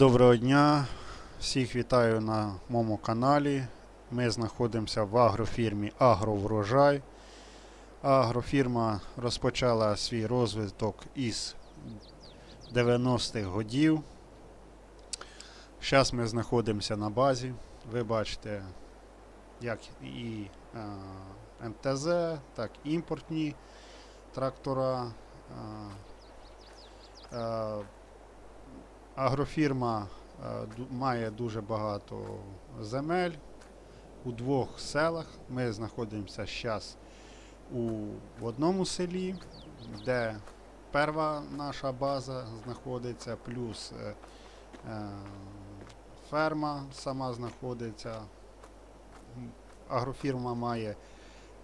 Доброго дня, всіх вітаю на моєму каналі. Ми знаходимося в агрофірмі Агроврожай. Агрофірма розпочала свій розвиток із 90-х годів. Зараз ми знаходимося на базі. Ви бачите, як і е, МТЗ, так і імпортні трактора. Агрофірма е, має дуже багато земель у двох селах. Ми знаходимося зараз у в одному селі, де перша наша база знаходиться, плюс е, е, ферма сама знаходиться. Агрофірма має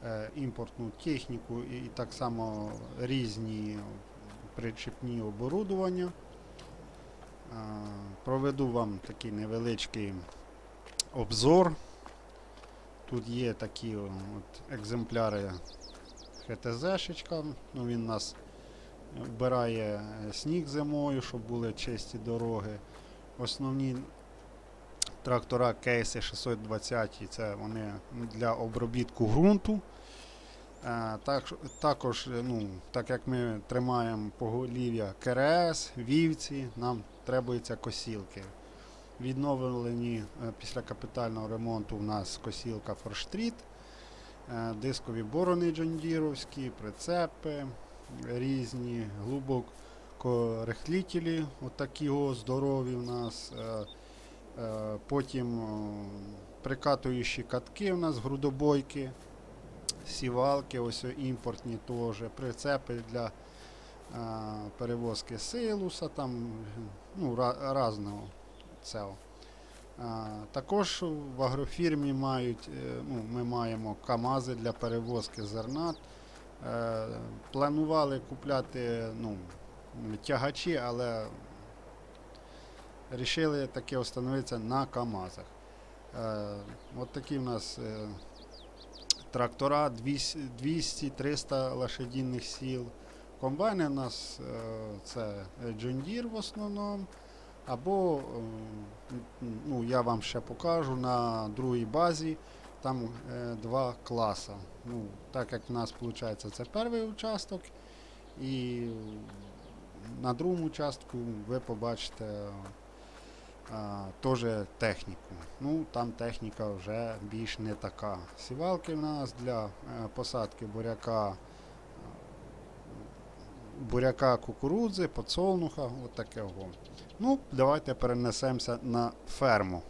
е, імпортну техніку і, і так само різні причепні оборудування. Проведу вам такий невеличкий обзор. Тут є такі от екземпляри ХТЗ-шечка. Ну, він нас вбирає е, сніг зимою, щоб були чисті дороги. Основні трактора кейси 620 це вони для обробітку ґрунту. Е, Так, також, е, ну, так як ми тримаємо поголів'я КРС, вівці, нам требуються косілки. Відновлені е, після капітального ремонту у нас косілка Форштріт, дискові борони джондіровські, прицепи різні, глибокорихлітелі, отакі о, здорові у нас. Потім прикатуючі катки у нас, грудобойки сівалки, ось імпортні теж, прицепи для а, перевозки силуса, там ну, ра, різного цього. А, також в агрофірмі мають, е, ну, ми маємо КАМАЗи для перевозки зерна. Е, планували купляти ну, тягачі, але вирішили таки встановитися на КАМАЗах. Е, от такі в нас е, трактора 200-300 лошадиних сіл. Комбайни у нас е, це Deere в основному. Або, ну, я вам ще покажу, на другій базі там е, два класи. Ну, так як в нас виходить, це перший участок, і на другому участку ви побачите теж техніку. Ну, там техніка вже більш не така. Сівалки в нас для е, посадки буряка, е, буряка кукурудзи, подсолнуха, от такого. Ну, давайте перенесемося на ферму.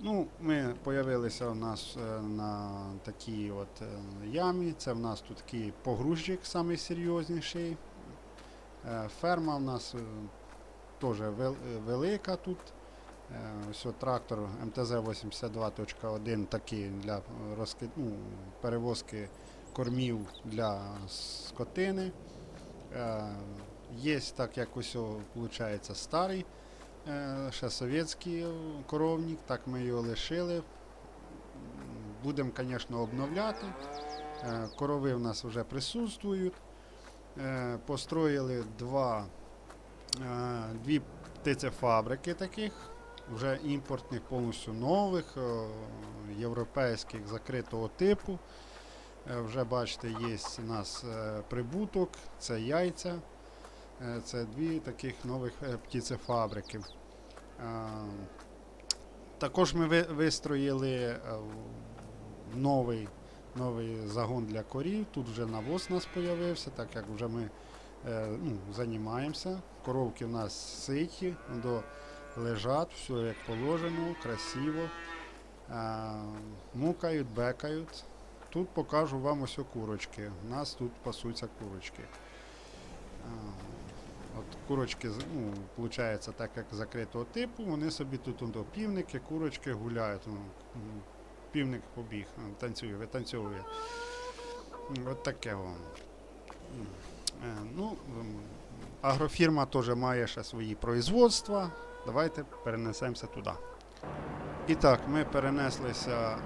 Ну, ми появилися у нас е, на такій от ямі. Це в нас тут такий погрузчик найсерйозніший. Ферма в нас теж велика тут. Е, Ось трактор МТЗ-82.1 такий для розки... ну, перевозки кормів для скотини. Е, Є так як ось виходить старий, е, ще совєтський коровник, так ми його лишили. Будемо, звісно, обновляти. Корови в нас вже присутствують. Построїли два, дві птицефабрики таких, вже імпортних, повністю нових, е, європейських закритого типу. Е, Вже бачите, є у нас е, прибуток, це яйця. Е, Це дві таких нових е, птицефабрики. Е, Також ми вистроїли е, новий, новий загон для корів. Тут вже навоз у нас з'явився, так як вже ми е, ну, займаємося. Коровки в нас ситі, до, лежать, все як положено, красиво. Е, Мукають, бекають. Тут покажу вам ось курочки. У нас тут пасуться курочки. От курочки, ну, виходить, так як закритого типу, вони собі тут он, півники, курочки гуляють. Ну, півник побіг, танцює, витанцьовує. От таке воно. Е, Ну, агрофірма теж має ще свої производства. Давайте перенесемося туди. І так, ми перенеслися е,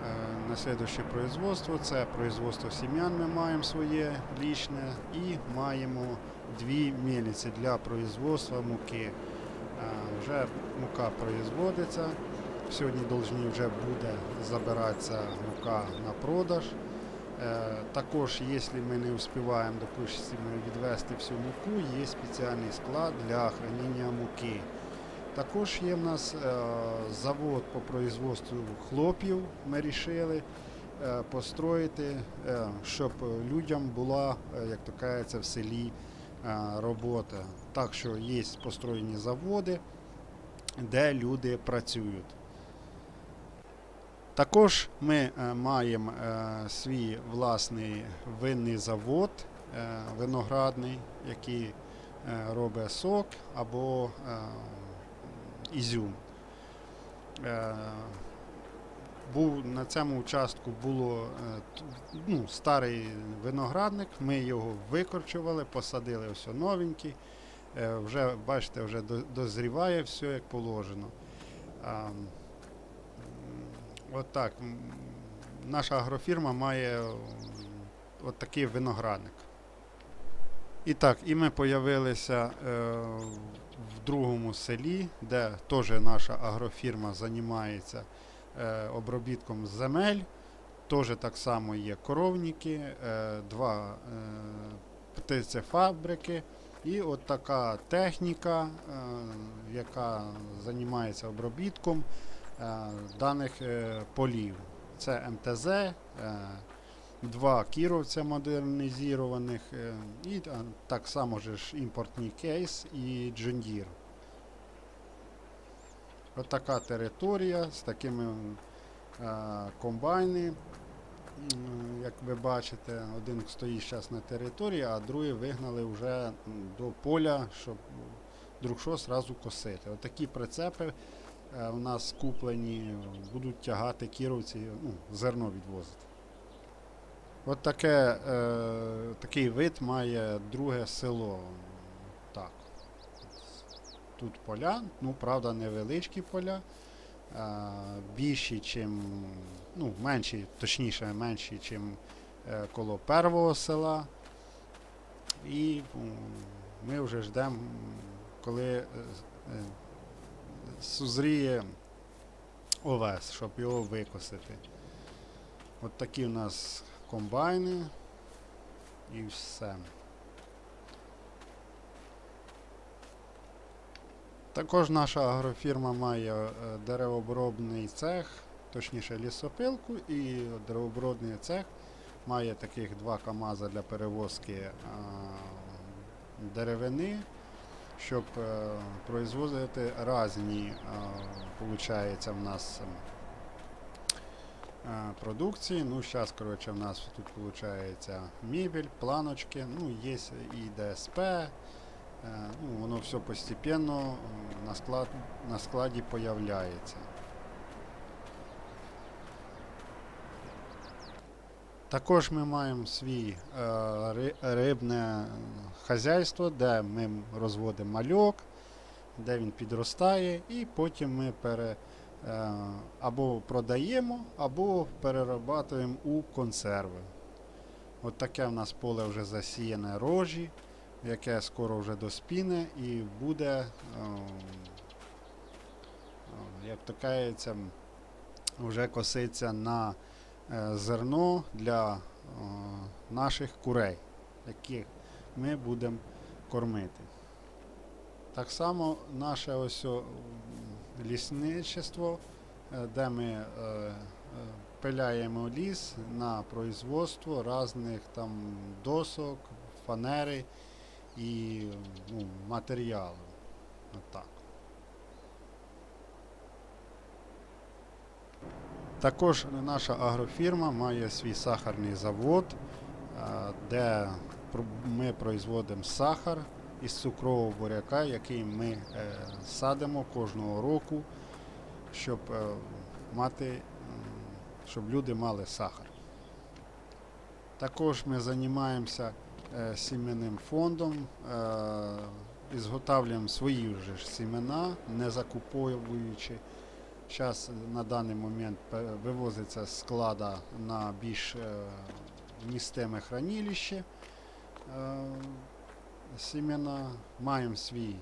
на слідуще производство. Це производство сім'ян ми маємо своє лічне і маємо дві мельниці для производства муки. Вже мука производиться. Сьогодні должні вже буде забиратися мука на продаж. Е, Також, якщо ми не успіваємо, допустимо, відвести всю муку, є спеціальний склад для хранення муки. Також є в нас е, завод по производству хлопів. Ми вирішили е, построїти, щоб людям була, як то кажеться, в селі робота. Так що є построєні заводи, де люди працюють. Також ми е, маємо е, свій власний винний завод е, виноградний, який робить сок або ізюм. Був, на цьому участку було ну, старий виноградник, ми його викорчували, посадили все новенький. Вже, бачите, вже дозріває все як положено. От так. Наша агрофірма має м, от такий виноградник. І так, і ми з'явилися е, в другому селі, де теж наша агрофірма займається е, обробітком земель. Теж так само є коровники, е, два е, птицефабрики і от така техніка, е, яка займається обробітком е, даних е, полів. Це МТЗ, е, два кіровця модернізованих, е, і е, так само ж імпортний кейс і Джондір. От така територія з такими е, комбайни. Як ви бачите, один стоїть зараз на території, а другий вигнали вже до поля, щоб друг що зразу косити. Отакі прицепи е, у нас куплені, будуть тягати кіровці, ну, зерно відвозити. От таке, е, такий вид має друге село. Так. Тут поля, ну правда невеличкі поля, е, більші, чим, ну, менші, точніше, менші, чим е, коло першого села. І ми вже ждемо, коли е, е, сузріє овес, щоб його викосити. От такі у нас комбайни і все. Також наша агрофірма має е, деревообробний цех, точніше лісопилку, і деревообробний цех має таких два КАМАЗа для перевозки а, деревини, щоб е, производити різні, виходить, в нас е, продукції. Ну, зараз, коротше, в нас тут виходить мебель, планочки, ну, є і ДСП. е, Ну, воно все постепенно на, склад, на складі появляється. Також ми маємо свій е, рибне хазяйство, де ми розводимо мальок, де він підростає, і потім ми пере, е, або продаємо, або перерабатуємо у консерви. От таке в нас поле вже засіяне рожі, яке скоро вже доспіне і буде, е, як то кажеться, вже коситься на зерно для е, наших курей, яких ми будемо кормити. Так само наше ось лісничество, е, де ми е, е, пиляємо ліс на производство різних там досок, фанери і ну, матеріалів. Отак. Також наша агрофірма має свій сахарний завод, е, де ми производимо сахар із цукрового буряка, який ми е, садимо кожного року, щоб е, мати, щоб люди мали сахар. Також ми займаємося сімейним фондом, ізготавлюємо свої вже ж сімена, не закуповуючи. Зараз на даний момент вивозиться з склада на більш е, містеме хранилище. Семена Сімена маємо свій